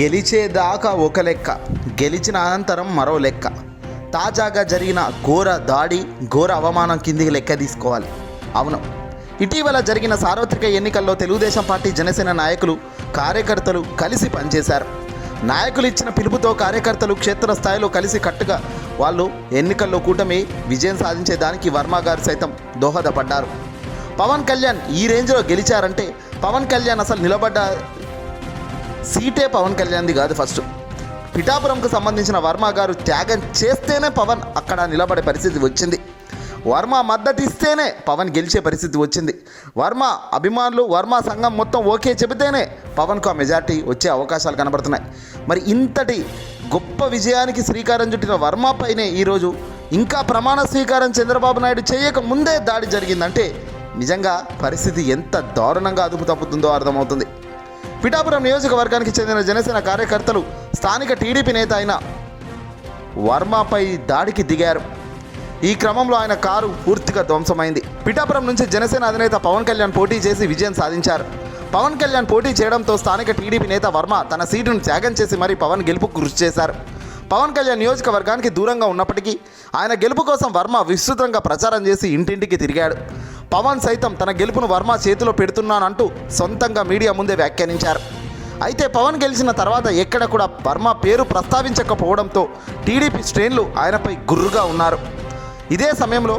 గెలిచేదాకా ఒక లెక్క గెలిచిన అనంతరం మరో లెక్క. తాజాగా జరిగిన ఘోర దాడి ఘోర అవమానం కిందికి లెక్క తీసుకోవాలి. అవును. ఇటీవల జరిగిన సార్వత్రిక ఎన్నికల్లో తెలుగుదేశం పార్టీ జనసేన నాయకులు కార్యకర్తలు కలిసి పనిచేశారు. నాయకులు ఇచ్చిన పిలుపుతో కార్యకర్తలు క్షేత్రస్థాయిలో కలిసి కట్టుగా వాళ్ళు ఎన్నికల్లో కూటమి విజయం సాధించేదానికి వర్మ గారు సైతం దోహదపడ్డారు. పవన్ కళ్యాణ్ ఈ రేంజ్లో గెలిచారంటే పవన్ కళ్యాణ్ అసలు నిలబడ్డ సీటే పవన్ కళ్యాణ్ది కాదు ఫస్ట్. పిఠాపురంకు సంబంధించిన వర్మ గారు త్యాగం చేస్తేనే పవన్ అక్కడ నిలబడే పరిస్థితి వచ్చింది. వర్మ మద్దతు ఇస్తేనే పవన్ గెలిచే పరిస్థితి వచ్చింది. వర్మ అభిమానులు వర్మ సంఘం మొత్తం ఓకే చెబితేనే పవన్కు ఆ మెజార్టీ వచ్చే అవకాశాలు కనబడుతున్నాయి. మరి ఇంతటి గొప్ప విజయానికి శ్రీకారం చుట్టిన వర్మ పైనే ఈరోజు ఇంకా ప్రమాణ స్వీకారం చంద్రబాబు నాయుడు చేయక ముందే దాడి జరిగిందంటే నిజంగా పరిస్థితి ఎంత దారుణంగా అదుపు తప్పుతుందో అర్థమవుతుంది. పిఠాపురం నియోజకవర్గానికి చెందిన జనసేన కార్యకర్తలు స్థానిక టీడీపీ నేత అయిన వర్మపై దాడికి దిగారు. ఈ క్రమంలో ఆయన కారు పూర్తిగా ధ్వంసమైంది. పిఠాపురం నుంచి జనసేన అధినేత పవన్ కళ్యాణ్ పోటీ చేసి విజయం సాధించారు. పవన్ కళ్యాణ్ పోటీ చేయడంతో స్థానిక టీడీపీ నేత వర్మ తన సీటును త్యాగం చేసి మరీ పవన్ గెలుపుకు కృషి చేశారు. పవన్ కళ్యాణ్ నియోజకవర్గానికి దూరంగా ఉన్నప్పటికీ ఆయన గెలుపు కోసం వర్మ విస్తృతంగా ప్రచారం చేసి ఇంటింటికి తిరిగాడు. పవన్ సైతం తన గెలుపును వర్మ చేతిలో పెడుతున్నానంటూ సొంతంగా మీడియా ముందే వ్యాఖ్యానించారు. అయితే పవన్ గెలిచిన తర్వాత ఎక్కడ కూడా వర్మ పేరు ప్రస్తావించకపోవడంతో టీడీపీ శ్రేణులు ఆయనపై గుర్రుగా ఉన్నారు. ఇదే సమయంలో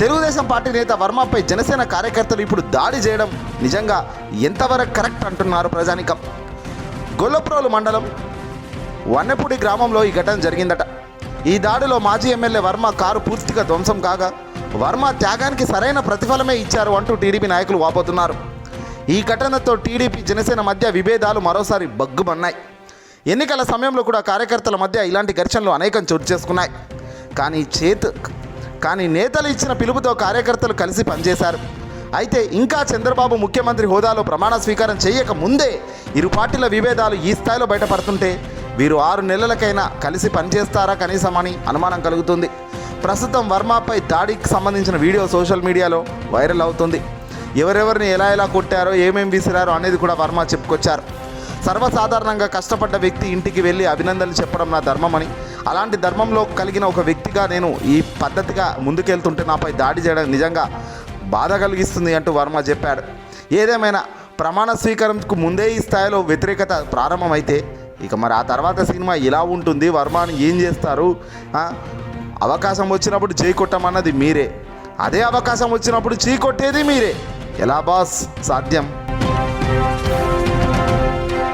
తెలుగుదేశం పార్టీ నేత వర్మపై జనసేన కార్యకర్తలు ఇప్పుడు దాడి చేయడం నిజంగా ఎంతవరకు కరెక్ట్ అంటున్నారు ప్రజానికం. గొల్లప్రోలు మండలం వన్నెపూడి గ్రామంలో ఈ ఘటన జరిగిందట. ఈ దాడిలో మాజీ ఎమ్మెల్యే వర్మ కారు పూర్తిగా ధ్వంసం కాగా వర్మ త్యాగానికి సరైన ప్రతిఫలమే ఇచ్చారు అంటూ టీడీపీ నాయకులు వాపోతున్నారు. ఈ ఘటనతో టీడీపీ జనసేన మధ్య విభేదాలు మరోసారి బగ్గుమన్నాయి. ఎన్నికల సమయంలో కూడా కార్యకర్తల మధ్య ఇలాంటి ఘర్షణలు అనేకం చోటు చేసుకున్నాయి. కానీ చేత్ కానీ నేతలు ఇచ్చిన పిలుపుతో కార్యకర్తలు కలిసి పనిచేశారు. అయితే ఇంకా చంద్రబాబు ముఖ్యమంత్రి హోదాలో ప్రమాణ స్వీకారం చేయక ముందే ఇరు పార్టీల విభేదాలు ఈ స్థాయిలో బయటపడుతుంటే వీరు ఆరు నెలలకైనా కలిసి పనిచేస్తారా కనీసమని అనుమానం కలుగుతుంది. ప్రస్తుతం వర్మపై దాడికి సంబంధించిన వీడియో సోషల్ మీడియాలో వైరల్ అవుతుంది. ఎవరెవరిని ఎలా ఎలా కొట్టారో ఏమేమి విసిరారో అనేది కూడా వర్మ చెప్పుకొచ్చారు. సర్వసాధారణంగా కష్టపడ్డ వ్యక్తి ఇంటికి వెళ్ళి అభినందనలు చెప్పడం నా ధర్మమని. అలాంటి ధర్మంలో కలిగిన ఒక వ్యక్తిగా నేను ఈ పద్ధతిగా ముందుకెళ్తుంటే నాపై దాడి చేయడం నిజంగా బాధ కలిగిస్తుంది అంటూ వర్మ చెప్పాడు. ఏదేమైనా ప్రమాణ స్వీకారంకు ముందే ఈ స్థాయిలో వ్యతిరేకత ప్రారంభమైతే ఇక మరి ఆ తర్వాత సినిమా ఇలా ఉంటుంది వర్మని ఏం చేస్తారు? అవకాశం వచ్చినప్పుడు చేయి కొట్టమన్నది మీరే. అదే అవకాశం వచ్చినప్పుడు చీ కొట్టేది మీరే. ఎలా బాస్? సాధ్యం.